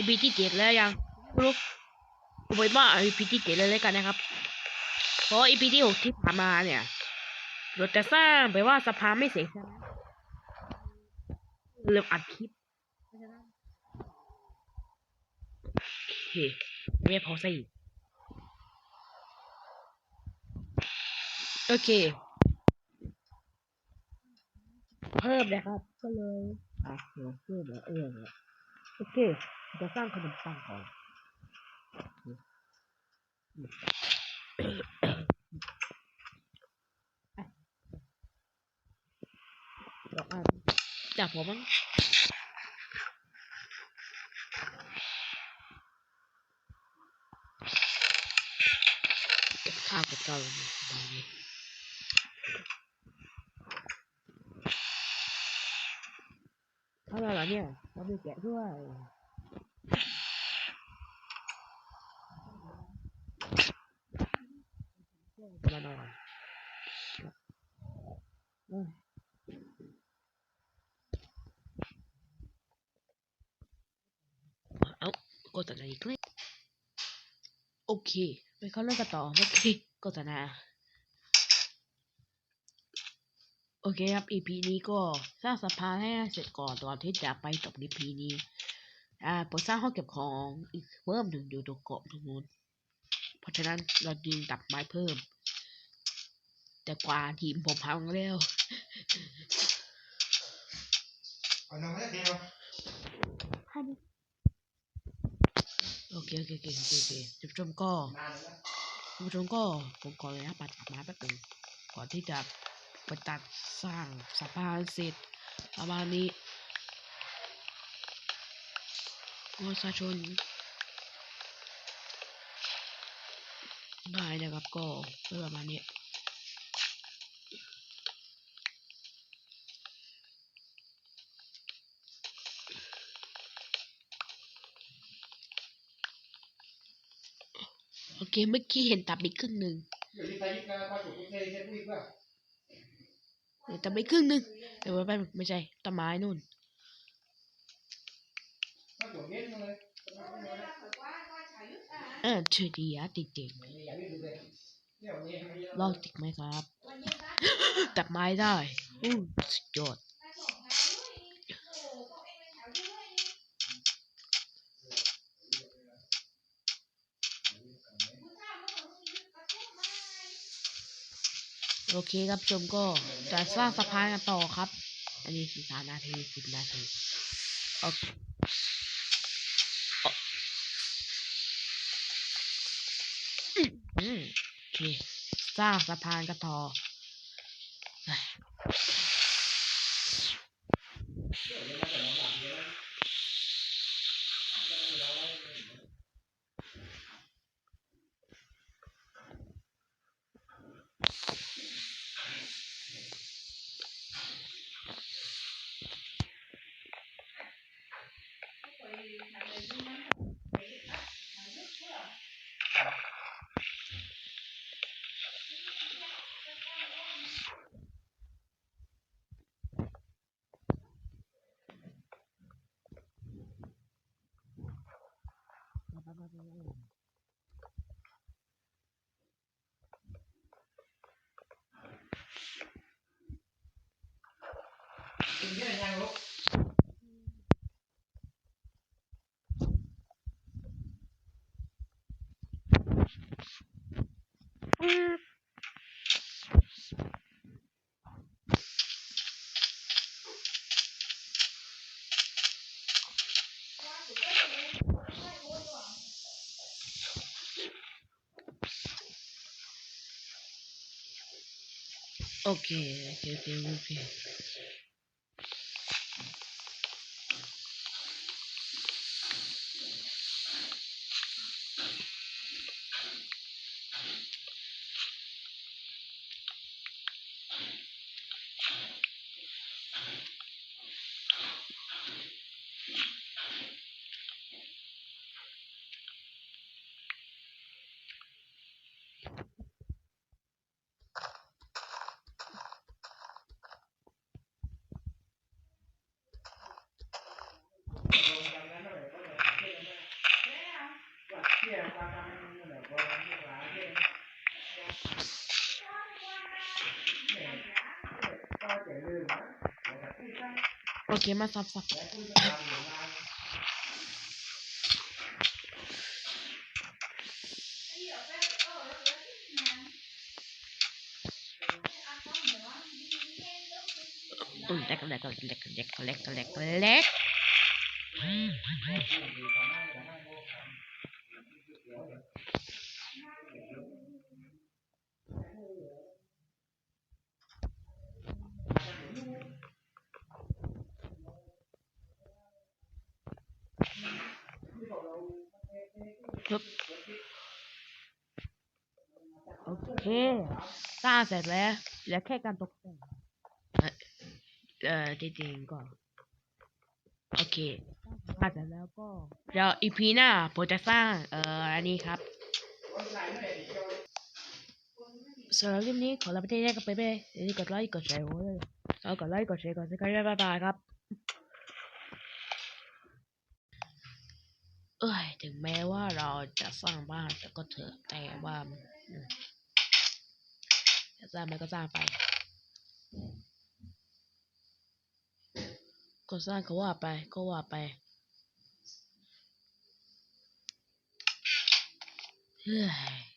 EP ที่เจ็ดแล้วยังรู้เอาไว้ว่า EP ที่เจ็ดเลยแล้วกันนะครับ เพราะ EP ที่หกที่ผ่านมาเนี่ยเราจะสร้างไปว่าสะพาไม่เสร็จใช่ไหมเริ่มอัดคลิปโอเคไม่พอสิโอเค เพิ่มนะครับ ก็เลยอะเดี๋ยวเพิ่มแล้วเออโอเค จะสร้างขนมปังก่อนเดี๋ยวอ่าจากผมมั้งข้าวก็บข้าวลงตรงนี้เท่าไร่แล้วเนี่ยเรามีแกะด้วย มานอนเอ้ยเอาโฆษณาอีกเลยโอเค ไปเข้าเรื่องกันต่อเมื่อกี้โฆษณาโอเคครับ EP นี้ก็สร้างสะพานให้เสร็จก่อนตอนที่จะไปจบ EP นี้ อ่าโปรดสร้างห้องเก็บของอีกเพิ่มหนึ่งอยู่ตรงเกาะตรงนู้น เพราะฉะนั้นเราจึงตัดไม้เพิ่ม แต่กว่าทีมผมพังแล้วเอาน้ำไม่ได้เดียวโอเคโอเคโอเคโอเคโอเคท่านผู้ชมก็นานแล้วท่านผู้ชมก็ผมขอเลยนะปัดตัดไม้แป๊บหนึงก่อนที่จะไปตัดสร้างสะพานเสร็จประมาณนี้ประชาชนได้นะครับก็เป็นประมาณนี้ เคเมื่อกี้เห็นตับไปครึ่งหนึ่งเดี๋ยวรีบไปรีบมามาถูกทุกเทใช้ผู้หญิงเปล่าเห็นตับไปครึ่งหนึ่งแต่ว่าไม่ไม่ใช่ต้นไม้นู่นเย็นมาเลยเออเฉยดีอะจริงอย่ารีบดูเลยเดี๋ยวนี้ให้ๆลองติดไหมครับ ตัดไม้ได้อู้สุดยอด โอเคครับชมก็จะสร้างสะพานกันต่อครับ อันนี้สิบสามนาทีสิบนาทีโอเคอืมโอเคสร้างสะพานกันต่อ โอเค โอเค โอเค โอเค โที่ยความทำมันแบบว่าที่หลายที่เนี่ยก็จะลืมนะแต่ที่ตั้ งโอเคมาซับซับแต่คุยกันอยู่นาน อืมเล็กเล็กเล็กเล็กเล็กเล็กเล็ก ปึ๊บโอเคสร้างเสร็จแล้วเหลือแค่การตกแต่งเอ่อจริงๆก็โอเคสร้างเสร็จแล้วก็เดี๋ยวอีพีหน้าผมจะสร้างเอ่ออันนี้ครับสำหรับคลิปนี้ขอลาไปที่นี่กันไปไปอย่าลืมกดไลค์กดแชร์โว้ยแล้วกดไลค์กดแชร์กดซับสไครต์บ๊ายบายครับ เอ้ยถึงแม้ว่าเราจะสร้างบ้านแต่ก็เถอะแต่ว่าจะสร้างไปก็สร้างไป ก็สร้างก็ว่าไปก็ว่าไปเฮ้ย